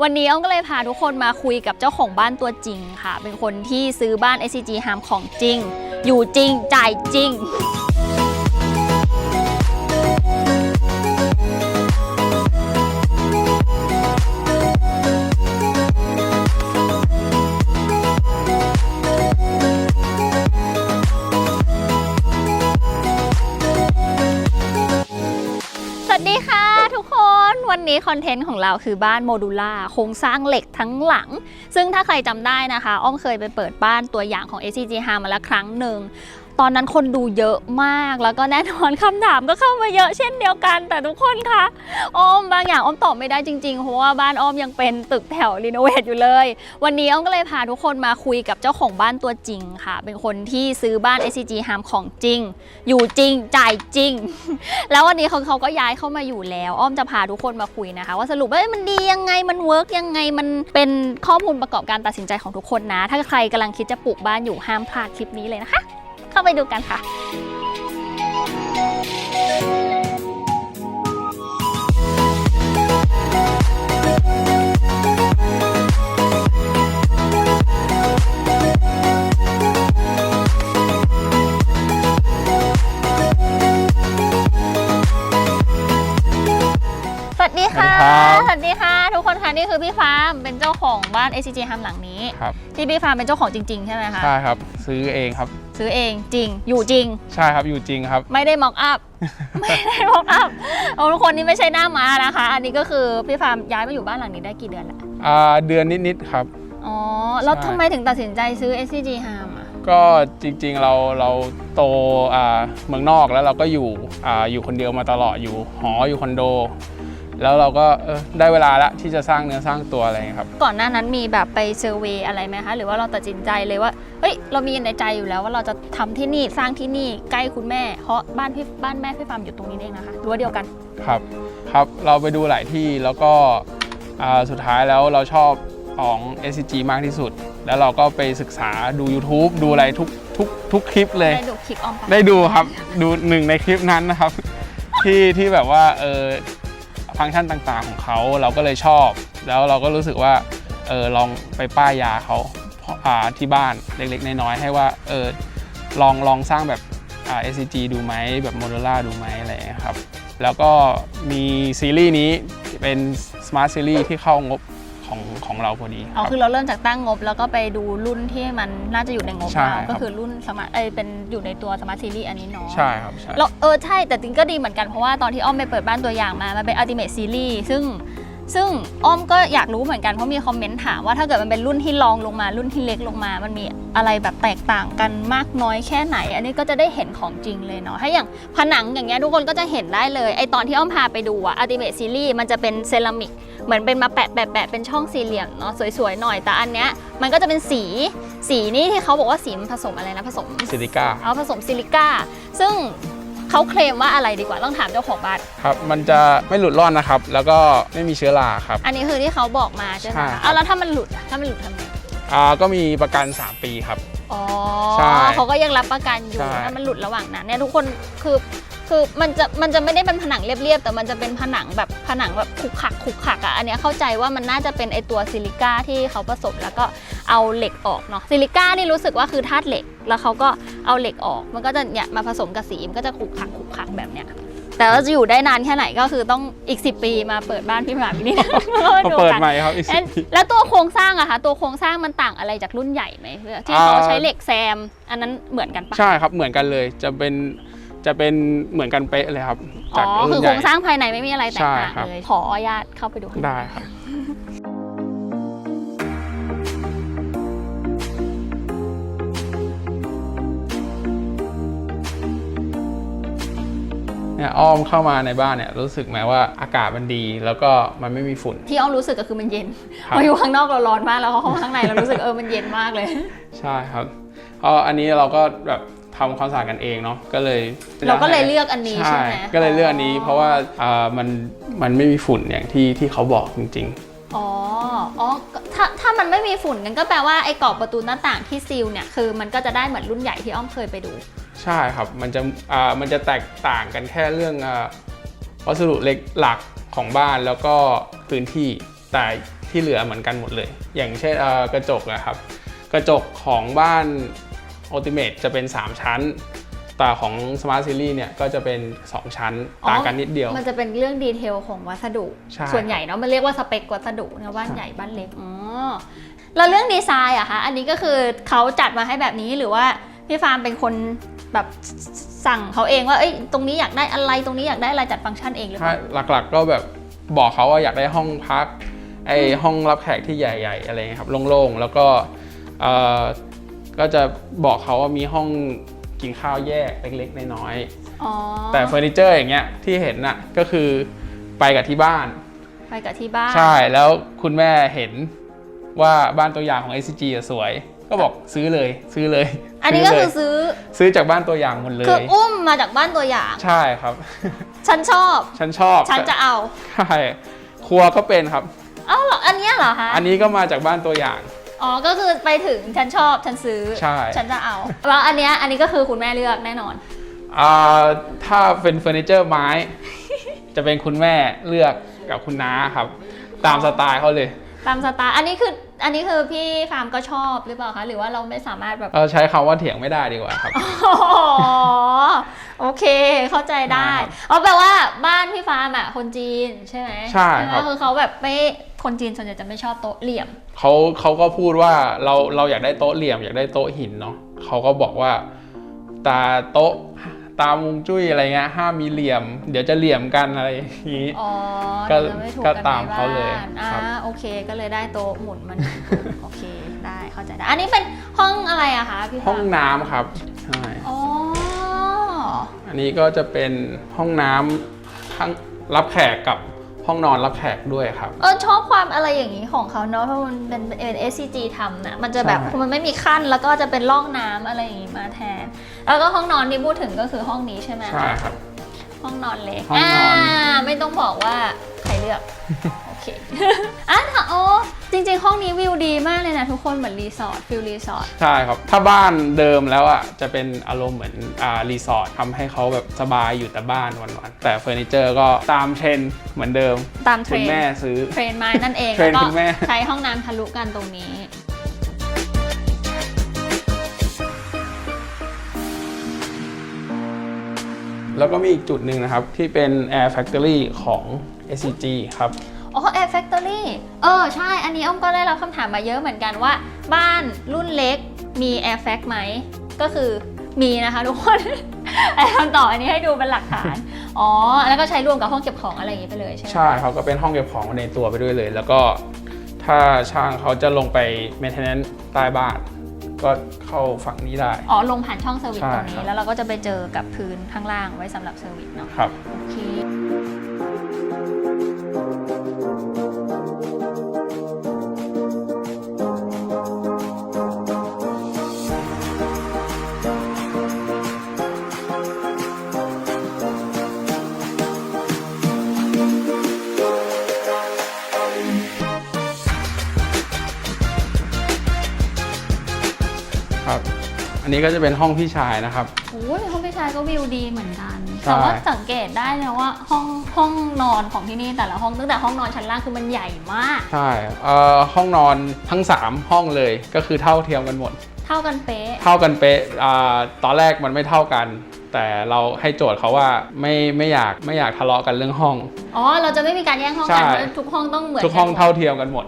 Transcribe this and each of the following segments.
วันนี้อ้อมก็เลยพาทุกคนมาคุยกับเจ้าของบ้านตัวจริงค่ะ เป็นคนที่ซื้อบ้าน SCG ฮามของจริง อยู่จริงจ่ายจริง นนี้คอนเทนต์ของเราคือบ้านโมดูล่าโครงสร้างเหล็กทั้งหลัง ซึ่งถ้าใครจำได้นะคะ อ้อมเคยไปเปิดบ้านตัวอย่างของ SCG h a มาแล้วครั้งหนึ่ง ตอนนั้นคนดูเยอะมาก แล้วก็แน่นอนคำถามก็เข้ามาเยอะเช่นเดียวกัน แต่ทุกคนคะอ้อมบางอย่างอ้อมตอบไม่ได้จริงๆ เพราะว่าบ้านอ้อมยังเป็นตึกแถวรีโนเวทอยู่เลย วันนี้อ้อมก็เลยพาทุกคนมาคุยกับเจ้าของบ้านตัวจริงค่ะ เป็นคนที่ซื้อบ้าน SCG h a ของจริง อยู่จริงจ่ายจริง แล้ววันนี้เขาเขาก็ย้ายเข้ามาอยู่แล้ว อ้อมจะพาทุกคนมาคุยนะคะ ว่าสรุปว่ามันดียังไงมันเวิร์กยังไงมันเป็นข้อมูลประกอบการตัดสินใจของทุกคนนะ ถ้าใครกำลังคิดจะปลูกบ้านอยู่ห้ามพลาดคลิปนี้เลยนะคะ เข้าไปดูกันค่ะสวัสดีค่ะสวัสดีครับสวัสดีค่ะ ทุกคนค่ะ นี่คือพี่ฟาร์มเป็นเจ้า ของบ้าน SCG ฮัมหลังนี้ ครับ ที่พี่ฟาร์มเป็นเจ้าของจริง ๆ ใช่ไหมคะ ใช่ครับ ซื้อเองครับ ซื้อเองจริง อยู่จริง ใช่ครับอยู่จริงครับ ไม่ได้ม็อกอัพ ไม่ได้ม็อกอัพเอาทุกคนนี่ไม่ใช่หน้าม้านะคะ อันนี้ก็คือพี่ฟาร์มย้ายมาอยู่บ้านหลังนี้ได้กี่เดือนแล้วอ่าเดือนนิดๆครับ อ๋อ แล้วใช่ ทำไมถึงตัดสินใจซื้อ SCG Ham อะ ก็จริงๆเราเราโตอ่าเมืองนอกแล้วเราก็อยู่อ่าอยู่คนเดียวมาตลอดอยู่หออยู่คอนโด แล้วเราก็เออได้เวลาละที่จะสร้างเนื้อสร้างตัวอะไรอย่างเงี้ยครับ ก่อนหน้านั้นมีแบบไปเซอร์เวยอะไรไหมคะหรือว่าเราตัดสินใจเลยว่าเฮ้ยเรามีในใจอยู่แล้วว่าเราจะทำที่นี่สร้างที่นี่ใกล้คุณแม่ เพราะบ้านพี่บ้านแม่พี่ฟาร์มอยู่ตรงนี้เองนะคะรั้วเดียวกันครับครับเราไปดูหลายที่แล้วก็อ่าสุดท้ายแล้วเราชอบของ SCG มากที่สุด แล้วเราก็ไปศึกษาดู YouTube ดูอะไรทุกทุกทุกคลิปเลย ได้ดูคลิปออมปะได้ดูครับ ดูหนึ่งในคลิปนั้นนะครับ ที่ที่แบบว่าเออ ฟังก์ชันต่างๆของเขาเราก็เลยชอบ แล้วเราก็รู้สึกว่าเออลองไปป้ายยาเขาาที่บ้านเล็กๆน้อยๆให้ว่าเออลองลองสร้างแบบอ่า SCG ดูไหมแบบโมเดล่าดูไหมอะไรครับ แล้วก็มีซีรีส์นี้เป็น Smart Series ที่เข้างบ ของของเราพอดีคอ๋อรับคือเราเริ่มจากตั้งงบ แล้วก็ไปดูรุ่นที่มันน่าจะอยู่ในงบใช่เราครับก็คือรุ่นสมาร์ทเอยเป็นอยู่ในตัวสมาร์ทซีรีส์อันนี้เนาะใช่ครับใช่แล้วเออใช่แต่จริงก็ดีเหมือนกันเพราะว่าตอนที่อ้อมไปเปิดบ้านตัวอย่างมา มันเป็น Ultimate Series ซึ่งซึ่งอ้อมก็อยากรู้เหมือนกันเพราะมีคอมเมนต์ถามว่าถ้าเกิดมันเป็นรุ่นที่รองลงมารุ่นที่เล็กลงมา มันมีอะไรแบบแตกต่างกันมากน้อยแค่ไหน อันนี้ก็จะได้เห็นของจริงเลยเนาะถ้าอย่างผนังอย่างเงี้ยทุกคนก็จะเห็นได้เลยไอตอนที่อ้อมพาไปดูอะ Ultimate Series มันจะเป็นเซรามิก เหมือนเป็นมาแปะแปะแปะเป็นช่องสี่เหลี่ยมเนาะสวยๆหน่อยแต่อันเนี้ยมันก็จะเป็นสีสีนี่ที่เขาบอกว่าสีมันผสมอะไรนะผสมซิลิก้าเอาผสมซิลิก้าซึ่งเขาเคลมว่าอะไรดีกว่าต้องถามเจ้าของบ้านครับ มันจะไม่หลุดร่อนนะครับ แล้วก็ไม่มีเชื้อราครับ อันนี้คือที่เขาบอกมาใช่ไหมใช่คะเอาแล้วถ้ามันหลุดอะถ้ามันหลุดทำไงอ่าก็มีประกัน 3 ปีครับ อ๋อใช่เขาก็ยังรับประกันอยู่ใช่ถ้ามันหลุดระหว่างนั้นเนี่ยทุกคนคือ คือมันจะมันจะไม่ได้เป็นผนังเรียบๆ แต่มันจะเป็นผนังแบบผนังแบบขรุกขลักขรุกขลักอะอันเนี้ยเข้าใจว่ามันน่าจะเป็นไอตัวซิลิก้าที่เขาผสมแล้วก็เอาเหล็กออกเนาะซิลิก้านี่รู้สึกว่าคือธาตุเหล็ก แล้วเขาก็เอาเหล็กออก มันก็จะเนี่ยมาผสมกับสีมันก็จะขรุกขลักขรุกขลักแบบเนี้ยแต่ว่าจะอยู่ได้นานแค่ไหนก็คือต้องอีก 10 ปีมาเปิดบ้านพี่หมาพี่นี่มาเปิดใหม่ครับอีกเอ๊ะสิบปีแล้วตัวโครงสร้างอะคะตัวโครงสร้างมันต่างอะไรจากรุ่นใหญ่ไหมที่เขาอ่าใช้เหล็กแซม อันนั้นเหมือนกันปะใช่ครับเหมือนกันเลยจะเป็น จะเป็นเหมือนกันเป๊ะเลยครับอ๋จากอรุ่คือนใหโครญ่ งสร้างภายในไม่มีอะไรแตกต่างใช่ครับ เลย ขออนุญาตเข้าไปดูข้างใน ได้ครับ เนี่ยอ้อมเข้ามาในบ้านเนี่ยรู้สึกไหมว่าอากาศมันดีแล้วก็มันไม่มีฝุ่น ที่อ้อมรู้สึกก็คือมันเย็นครับ พออยู่ข้างนอกเราร้อนมากแล้วพอเข้ามาข้างในเรารู้สึกเออมันเย็นมากเลย ใช่ครับเพราะอันนี้เราก็แบบทำความสะอาดกันเองเนาะก็เลยเราก็เลยเลือกอันนี้ใช่ไหมก็เลยเลือกอันนี้ เพราะว่าอ่ามันมันไม่มีฝุ่นอย่างที่ที่เขาบอกจริงอ๋อ อ๋อ ถ้าถ้ามันไม่มีฝุ่นกันก็แปลว่าไอ้กรอบประตูหน้าต่างที่ซีลเนี่ยคือมันก็จะได้เหมือนรุ่นใหญ่ที่อ้อมเคยไปดูๆใช่ครับ มันจะอ่ามันจะแตกต่างกันแค่เรื่องอ่าวัสดุเหล็กหลักของบ้านแล้วก็พื้นที่แต่ที่เหลือเหมือนกันหมดเลย อย่างเช่นเอ่อกระจกนะครับ กระจกของบ้าน Ultimate จะเป็น 3 ชั้น แต่ของ Smart Series เนี่ยก็จะเป็น 2 ชั้นต่างกันนิดเดียว มันจะเป็นเรื่องดีเทลของวัสดุ ใช่ ส่วนใหญ่เนาะมันเรียกว่าสเปควัสดุนะบ้านใหญ่บ้านเล็กอ๋อแล้วเรื่องดีไซน์อะคะอันนี้ก็คือเขาจัดมาให้แบบนี้หรือว่าพี่ฟาร์มเป็นคนแบบสั่งเขาเองว่าเอ้ยตรงนี้อยากได้อะไรตรงนี้อยากได้อะไรจัดฟังก์ชันเองหรือเปถ้าล่า หลักๆก็แบบบอกเขาว่าอยากได้ห้องพักไอห้องรับแขกที่ใหญ่ ๆ อะไรเงี้ยครับโล่งๆ แล้วก็เอ่อ ก็จะบอกเขาว่ามีห้องกินข้าวแยกเล็กๆน้อยอ๋อๆแต่เฟอร์นิเจอร์อย่างเงี้ยที่เห็นน่ะก็คือไปกับที่บ้าน ไปกับที่บ้าน ใช่แล้วคุณแม่เห็นว่าบ้านตัวอย่างของ SCG อะสวย ก็บอกซื้อเลยซื้อเลย อันนี้ก็ซื้คือเลยซื้อซื้อจากบ้านตัวอย่างหมดเลคือยอุ้มมาจากบ้านตัวอย่าง ใช่ครับ ฉันชอบ ฉันชอบ ฉันจะเอา ใช่ ครัวก็เป็นครับ เอ้าเหรอ อันเนี้ยเหรอคะ อันนี้ก็มาจากบ้านตัวอย่าง อ๋อ ก็คือไปถึงฉันชอบฉันซื้อ ใช่ ฉันจะเอา แล้วอันเนี้ยอันนี้ก็คือคุณแม่เลือกแน่นอน อ่าถ้าเป็นเฟอร์นิเจอร์ไม้ จะเป็นคุณแม่เลือกกับคุณน้าครับ ตามสไตล์เขาเลยตามสไตล์อันนี้คืออันนี้คือพี่ฟาร์มก็ชอบหรือเปล่าคะหรือว่าเราไม่สามารถแบบเออใช้คำว่าเถียงไม่ได้ดีกว่าครับ อ๋อโอเคเข้าใจได้ใช่ครับอ๋อแปลว่าบ้านพี่ฟาร์มอะคนจีนใช่ไหมใช่ครับ ไหมคือเขาแบบไม่ คนจีนส่วนใหญ่จะไม่ชอบโต๊ะเหลี่ยมเขาเขาก็พูดว่าเราเราอยากได้โต๊ะเหลี่ยม อยากได้โต๊ะหินเนาะเขาก็บอกว่า ตาโต๊ะตามวงจุ้ยอะไรเงี้ยห้ามมีเหลี่ยม เดี๋ยวจะเหลี่ยมกันอะไรอย่างนี้อ๋อก็เดี๋ยวจะไม่ถูกก็กันตามในเขาเลยบ้านอ่าครับโอเคก็เลยได้โต๊ะหมุนมันโอเคได้เข้าใจได้อันนี้เป็นห้องอะไรอะคะพี่ฟาร์มห้องน้ำครับใช่อ๋ออันนี้ก็จะเป็นห้องน้ำทั้งรับแขกกับ ห้องนอนรับแขกด้วยครับ เออชอบความอะไรอย่างนี้ของเขาเนาะเพราะมันเป็นเป็น SCG ทำนะมันจะแบบใช่ มันไม่มีขั้นแล้วก็จะเป็นร่องน้ำอะไรอย่างนี้มาแทน แล้วก็ห้องนอนที่พูดถึงก็คือห้องนี้ใช่ไหมใช่ครับ ห้องนอนเล็กห้องนอนาไม่ต้องบอกว่าใครเลือกโอ เคอะค่ะโอ้จริงๆ ห้องนี้วิวดีมากเลยนะทุกคนเหมือนรีสอร์ทฟิลรีสอร์ทใช่ครับ ถ้าบ้านเดิมแล้วอะจะเป็นอารมณ์เหมือนอ่ารีสอร์ททำให้เขาแบบสบายอยู่แต่บ้านวันๆแต่เฟอร์นิเจอร์ก็ตามเทรนด์เหมือนเดิมตามเทรคุณนแม่ด์ซื้อ เทรนไม้นั่นเองเทรนแล้วก็คุณแม่ ใช้ห้องน้ำทะลุกันตรงนี้ แล้วก็มีอีกจุดหนึ่งนะครับ ที่เป็น Air Factory ของ SCG ครับ อ๋อ Air Factory เออใช่ อันนี้อ้อมก็ได้รับคำถามมาเยอะเหมือนกันว่า บ้านรุ่นเล็กมี Air Fac ไหม ก็คือมีนะคะทุกคนแต่คำตอบอันนี้ให้ดูเป็นหลักฐาน อ๋อ แล้วก็ใช้รวมกับห้องเก็บของอะไรอย่างนี้ไปเลยใช่ไหมใช่เขาก็เป็นห้องเก็บของในตัวไปด้วยเลย แล้วก็ถ้าช่างเขาจะลงไป maintenance ใต้บ้าน ก็เข้าฝั่งนี้ได้ อ๋อ ลงผ่านช่องเซอร์วิสใช่ตรงครันี้บแล้วเราก็จะไปเจอกับพื้นข้างล่างไว้สำหรับเซอร์วิสเนาะ ครับ โอเค นนี้ก็จะเป็นห้องพี่ชายนะครับ โอ้ยห้องพี่ชายก็วิวดีเหมือนกัน ใช่ แต่ว่าสังเกตได้นะว่าห้องห้องนอนของที่นี่แต่ละห้องตั้งแต่ห้องนอนชั้นล่างคือมันใหญ่มาก ใช่เอ่อห้องนอนทั้ง 3 ห้องเลยก็คือเท่าเทียมกันหมด เท่ากันเป๊ะ เท่ากันเป๊ะอ่าตอนแรกมันไม่เท่ากัน แต่เราให้โจทย์เขาว่าไม่ไม่อยากไม่อยากทะเลาะกันเรื่องห้อง อ๋อ เราจะไม่มีการแย่งห้องใช่กันเพราะทุกห้องต้องเหมือนทุกห้องนมดเท่าเทียมกันหมด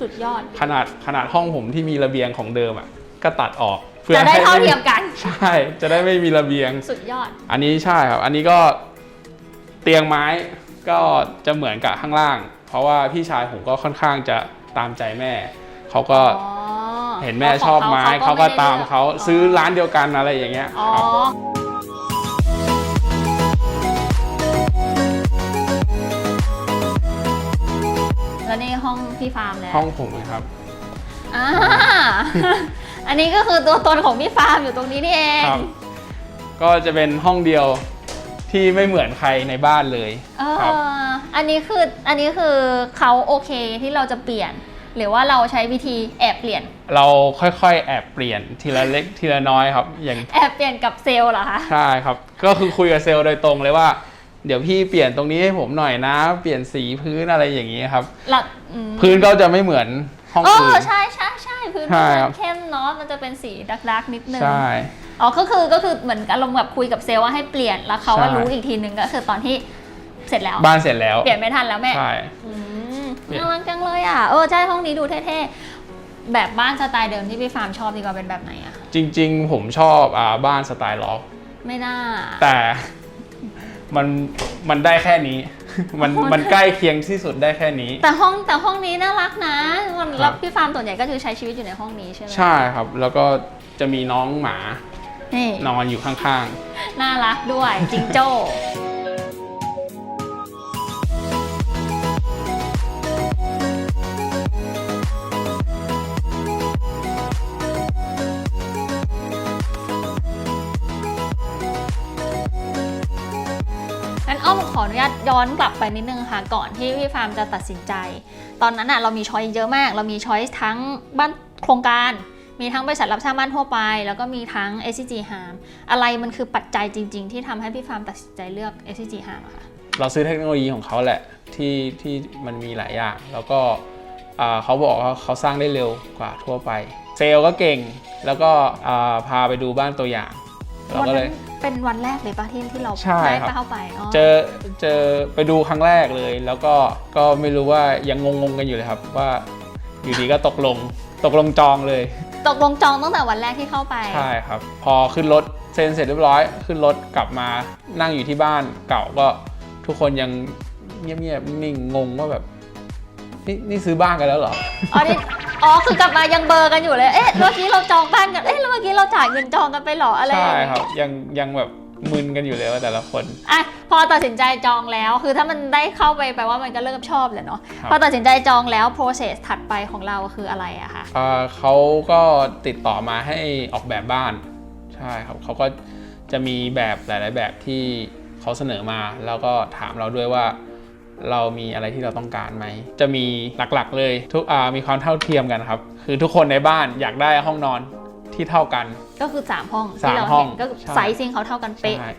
สุดยอด ขนาดขนาดห้องผมที่มีระเบียงของเดิมอะก็ตัดออก จะได้ให้เท่าเทียมกัน ใช่ จะได้ไม่มีระเบียง สุดยอด อันนี้ใช่ครับ อันนี้ก็เตียงไม้ก็จะเหมือนกับข้างล่าง เพราะว่าพี่ชายผมก็ค่อนข้างจะตามใจแม่ เขาก็อ๋อเห็นแม่ชอบไม้เขาก็ตามเขาซื้อร้านเดียวกันอะไรอย่างเงี้ยอ๋อครับแล้วนี่ห้องพี่ฟาร์มแล้ว ห้องผมนะครับ อ่าอันนี้ก็คือตัวตนของพี่ฟาร์มอยู่ตรงนี้นี่เอง ครับ ก็จะเป็นห้องเดียวที่ไม่เหมือนใครในบ้านเลยเอครับออันนี้คืออันนี้คือเขาโอเคที่เราจะเปลี่ยน หรือว่าเราใช้วิธีแอบเปลี่ยน เราค่อยๆ แอบเปลี่ยนทีละเล็ก ทีละน้อยครับ อย่างแอบเปลี่ยนกับเซลล์เหรอคะ ใช่ครับ ก็คือคุยกับเซลล์โดยตรงเลยว่า เดี๋ยวพี่เปลี่ยนตรงนี้ให้ผมหน่อยนะ เปลี่ยนสีพื้นอะไรอย่างนี้ครับ หลักอืมพื้นก็จะไม่เหมือนห้องเออื่อน ใช่ใช่ใช่ พื้นใช่มันครับเข้มเนาะมันจะเป็นสีดักดักๆนิดนึง ใช่ อ๋อ ก็คือ ก็คือเหมือนอารมณ์แบบคุยกับเซลล์ว่าให้เปลี่ยน แล้วเขาว่าใช่ รู้อีกทีนึงก็คือตอนที่เสร็จแล้ว บ้านเสร็จแล้วเปลี่ยนไม่ทันแล้วแม่ ใช่ อืมเปลี่ยน น่ารักจังเลยอะ เออ ใช่ ห้องนี้ดูเท่ๆ แบบบ้านสไตล์เดิมที่พี่ฟาร์มชอบดีกว่าเป็นแบบไหนอะ จริง ๆ ผมชอบอ่าบ้านสไตล์ล็อก ไม่น่า แต่ มันมันได้แค่นี้ มันโอ้โหมันใกล้เคียงที่สุดได้แค่นี้ แต่ห้องแต่ห้องนี้น่ารักนะมันครัแล้บวพี่ฟาร์มส่วนใหญ่ก็คือใช้ชีวิตอยู่ในห้องนี้ใช่ไหมใช่ครับ แล้วก็จะมีน้องหมานี่นอนอยู่ข้างน่ารักด้วยจิงโจ้ ย้อนกลับไปนิดนึงค่ะก่อนที่พี่ฟาร์มจะตัดสินใจ ตอนนั้นอะเรามีช้อยเยอะมาก เรามีช้อยทั้งบ้านโครงการ มีทั้งบริษัทรับสร้างบ้านทั่วไป แล้วก็มีทั้ง SCG Harm อะไรมันคือปัจจัยจริง ๆ ที่ทำให้พี่ฟาร์มตัดสินใจเลือก SCG Harm อะค่ะเราซื้อเทคโนโลยีของเขาแหละที่ที่มันมีหลายอย่าง แล้วก็อ่าเขาบอกว่าเขาสร้างได้เร็วกว่าทั่วไป เซลก็เก่งแล้วก็อ่าพาไปดูบ้านตัวอย่าง เราวันก็เลนั้ย นเป็นวันแรกเลยปะที่ที่เราใช่ได้ครับ เข้าไปอ๋อเจอเจอไปดูครั้งแรกเลย แล้วก็ก็ไม่รู้ว่ายังงงๆกันอยู่เลยครับว่าอยู่ดีก็ตกลงตกลงจองเลย ตกลงจองตั้งแต่วันแรกที่เข้าไป ใช่ครับ พอขึ้นรถเซ็นเสร็จเรียบร้อย ขึ้นรถกลับมานั่งอยู่ที่บ้านเก่าก็ทุกคนยังเงียบๆนิ่งงงว่าแบบนี่นี่ซื้อบ้านกันแล้วเหรอ อ๋อนี่ อ๋อคือกลับมายังเบลอร์กันอยู่เลย เอ๊ะเมื่อกี้เราจองบ้านกัน เอ๊ะแล้วเมื่อกี้เราจ่ายเงินจองกันไปเหรออะไรอใช่ย่างครัเงี้บยยังยังแบบมึนกันอยู่เลยว่าแต่ละคน อะพอตัดสินใจจองแล้วคือถ้ามันได้เข้าไปแปลว่ามันก็เริ่มชอบแหละเนาะครับ พอตัดสินใจจองแล้ว process ถัดไปของเราคืออะไรอะคะอ่าเขาก็ติดต่อมาให้ออกแบบบ้าน ใช่ครับเขาก็จะมีแบบหลาย ๆ แบบที่เขาเสนอมา แล้วก็ถามเราด้วยว่า เรามีอะไรที่เราต้องการไหม จะมีหลักๆเลยทุกอ่ามีความเท่าเทียมกันครับ คือทุกคนในบ้านอยากได้ห้องนอนที่เท่ากัน ก็คือ 3 ห้องสามที่เราห้อเห็งนก็คือใช่ไซซิ่งเขาเท่ากันเป๊ะใช่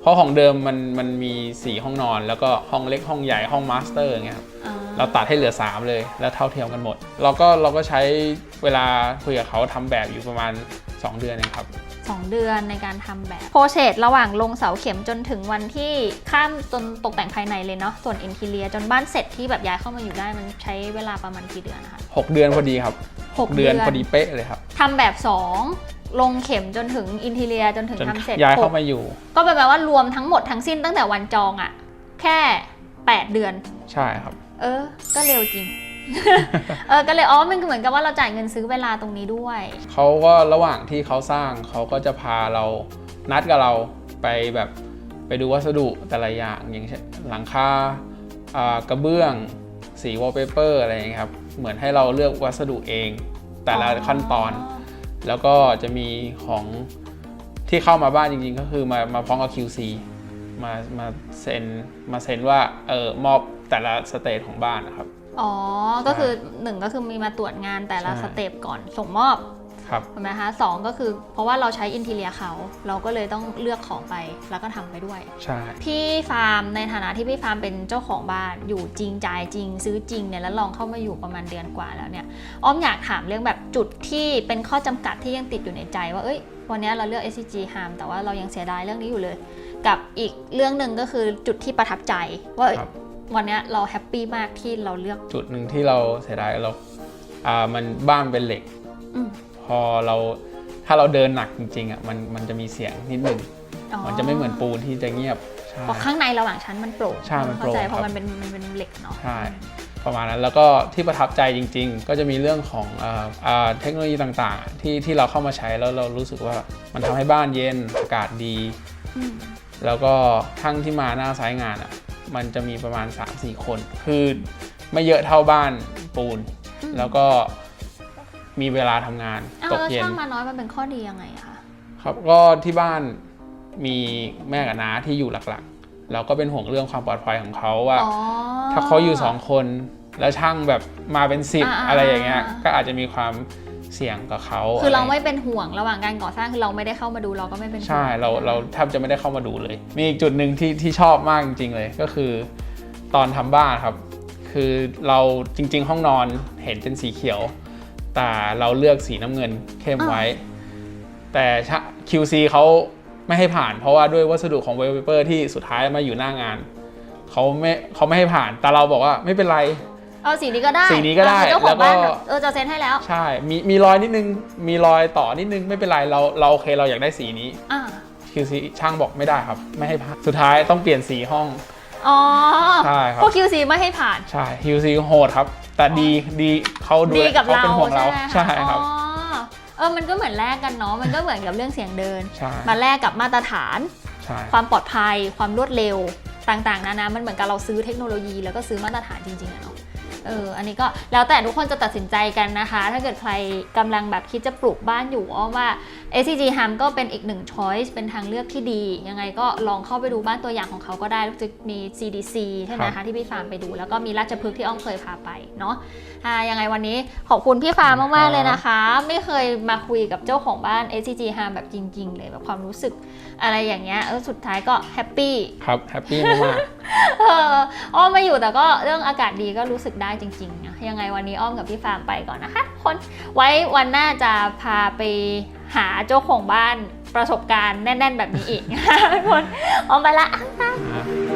เพราะของเดิมมันมันมี4ห้องนอน แล้วก็ห้องเล็กห้องใหญ่ห้องมาสเตอร์อย่างเงี้ยครับอ่าเราตัดให้เหลือ 3 เลยแล้วเท่าเทียมกันหมด เราก็เราก็ใช้เวลาคุยกับเขาทำแบบอยู่ประมาณ 2 เดือนเองครับ สองเดือนในการทำแบบ process ระหว่างลงเสาเข็มจนถึงวันที่ข้ามจนตกแต่งภายในเลยเนาะส่วนอินทีเลียจนบ้านเสร็จที่แบบย้ายเข้ามาอยู่ได้มันใช้เวลาประมาณกี่เดือนนะคะ6เดือนพอดีครับหกเดือนพอดีเป๊ะเลยครับทำแบบ 2ลงเข็มจนถึงอินทีเลียจนถึงจนทำเสร็จย้ายเข้าหกมาอยู่ ก็แปลว่ารวมทั้งหมดทั้งสิ้นตั้งแต่วันจองอะแค่ 8 เดือน ใช่ครับ เออ ก็เร็วจริง เออก็เลยอ๋อมันก็เหมือนกับว่าเราจ่ายเงินซื้อเวลาตรงนี้ด้วยเขาก็ระหว่างที่เขาสร้างเขาก็จะพาเรานัดกับเราไปแบบไปดูวัสดุแต่ละอย่างอย่างเช่นหลังคาอ่ากระเบื้องสีวอลเปเปอร์อะไรอย่างเงี้ยครับเหมือนให้เราเลือกวัสดุเอง แต่ละขั้นตอน แล้วก็จะมีของที่เข้ามาบ้านจริงๆ ก็คือมามาพร้อมกับ QC มามาเซ็นมาเซ็นว่าเออมอบแต่ละสเตจของบ้านนะครับ อ๋อ ก็คือหนึ่งก็คือมีมาตรวจงานแต่ละใช่สเต็ปก่อนส่งมอบครับถูกไหมคะสองก็คือเพราะว่าเราใช้อินทีเลียเขา เราก็เลยต้องเลือกของไปแล้วก็ทำไปด้วย ใช่ พี่ฟาร์มในฐานะที่พี่ฟาร์มเป็นเจ้าของบ้านอยู่จริงจ่ายจริง ซื้อจริงเนี่ยแล้วลองเข้ามาอยู่ประมาณเดือนกว่าแล้วเนี่ยอ้อมอยากถามเรื่องแบบจุดที่เป็นข้อจำกัดที่ยังติดอยู่ในใจ ว่าเอ้ยวันนี้เราเลือก SCG Harm แต่ว่าเรายังเสียดายเรื่องนี้อยู่เลย กับอีกเรื่องหนึ่งก็คือจุดที่ประทับใจว่าเอ้ยครับ วันนี้เราแฮปปี้มากที่เราเลือก จุดหนึ่งที่เราเสียดายเราอ่ามันบ้านเป็นเหล็กอืมพอเราถ้าเราเดินหนักจริงๆอะมันมันจะมีเสียงนิดหนึ่งอ๋อมันจะไม่เหมือนปูนที่จะเงียบใช่เพราะข้างในระหว่างชั้นมันโปร่งใช่มันโปร่งเข้าใจครับเพราะมันเป็นมันเป็นเหล็กเนาะใช่ประมาณนั้นแล้วก็ที่ประทับใจจริง ๆ ก็จะมีเรื่องของอ่าอ่าเทคโนโลยีต่างๆ ที่ที่เราเข้ามาใช้แล้วเรารู้สึกว่ามันทำให้บ้านเย็นอากาศดีอืมแล้วก็ทั้งที่มาหน้าซ้ายงานอะ มันจะมีประมาณ 3-4 คน คือไม่เยอะเท่าบ้านปูนอืมแล้วก็มีเวลาทำงานเอาตกแล้วเย็น ช่างมาน้อยมันเป็นข้อดียังไงอะคะครับก็ที่บ้านมีแม่กับน้าที่อยู่หลักๆ เราก็เป็นห่วงเรื่องความปลอดภัยของเขาว่า อ๋อ ถ้าเขาอยู่สองคนแล้วช่างแบบมาเป็นสิบอ่าๆอะไรอย่างเงี้ย ก็อาจจะมีความ เสี่ยงกับเขาคือเราะไม่เป็นห่วงระหว่างการก่อสร้างคือเราไม่ได้เข้ามาดูเราก็ไม่เป็นห่วงใช่เราเราแทบจะไม่ได้เข้ามาดูเลย มีอีกจุดหนึ่งที่ที่ชอบมากจริง ๆ เลยก็คือ ตอนทำบ้านครับ คือเราจริง ๆ ห้องนอนเห็นเป็นสีเขียว แต่เราเลือกสีน้ำเงินเข้มไว้ แต่ชะ QC เขาไม่ให้ผ่าน เพราะว่าด้วยวัสดุของเวลเปอร์ที่สุดท้ายมาอยู่หน้างานเขาไม่เขาไม่ให้ผ่านแต่เราบอกว่าไม่เป็นไร เอาสีนี้ก็ได้สีนี้ก็ได้เออเจ้าของบ้านแล้วก็ เออจะเซ็นให้แล้วใช่ มีมีรอยนิดนึง มีรอยต่อนิดนึงไม่เป็นไรเราเราโอเคเราอยากได้สีนี้ อ่า QC ช่างบอกไม่ได้ครับ ไม่ให้ผ่านสุดท้ายต้องเปลี่ยนสีห้อง อ๋อใช่ครับ พวก QC ไม่ให้ผ่าน ใช่ QC โหดครับ แต่ดีดีเขาดูดีกับเขาเราเป็นห่วงเราใช่ไหมใช่ครับ อ๋อเออมันก็เหมือนแลกกันเนาะมันก็เหมือนกับเรื่องเสียงเดิน ใช่มาแลกกับมาตรฐาน ใช่ความปลอดภัย ความรวดเร็วต่างๆนานามันเหมือนกับเราซื้อเทคโนโลยีแล้วก็ซื้อมาตรฐานจริงๆอะเนาะ เอออันนี้ก็แล้วแต่ทุกคนจะตัดสินใจกันนะคะ ถ้าเกิดใครกำลังแบบคิดจะปลูกบ้านอยู่อ้อมว่า SCG Ham ก็เป็นอีกหนึ่ง choice เป็นทางเลือกที่ดี ยังไงก็ลองเข้าไปดูบ้านตัวอย่างของเขาก็ได้จะมี CDC ใช่ไหมคะที่พี่ฟาร์มไปดู แล้วก็มีราชพฤกษ์ที่อ้อมเคยพาไปเนาะอ่ายังไงวันนี้ขอบคุณพี่ฟาร์มมากๆเลยนะคะ ไม่เคยมาคุยกับเจ้าของบ้าน SCG Ham แบบจริง ๆ เลยแบบความรู้สึก อะไรอย่างเงี้ยเออสุดท้ายก็แฮปปี้ครับแฮปปี้มากเอออ้อมมาอยู่แต่ก็เรื่องอากาศดีก็รู้สึกได้จริงๆนะยังไงวันนี้อ้อมกับพี่ฟาร์มไปก่อนนะคะทุกคนไว้วันหน้าจะพาไปหาเจ้าของบ้านประสบการณ์แน่น ๆ แบบนี้อีกทุกคนอ้อมไปละๆ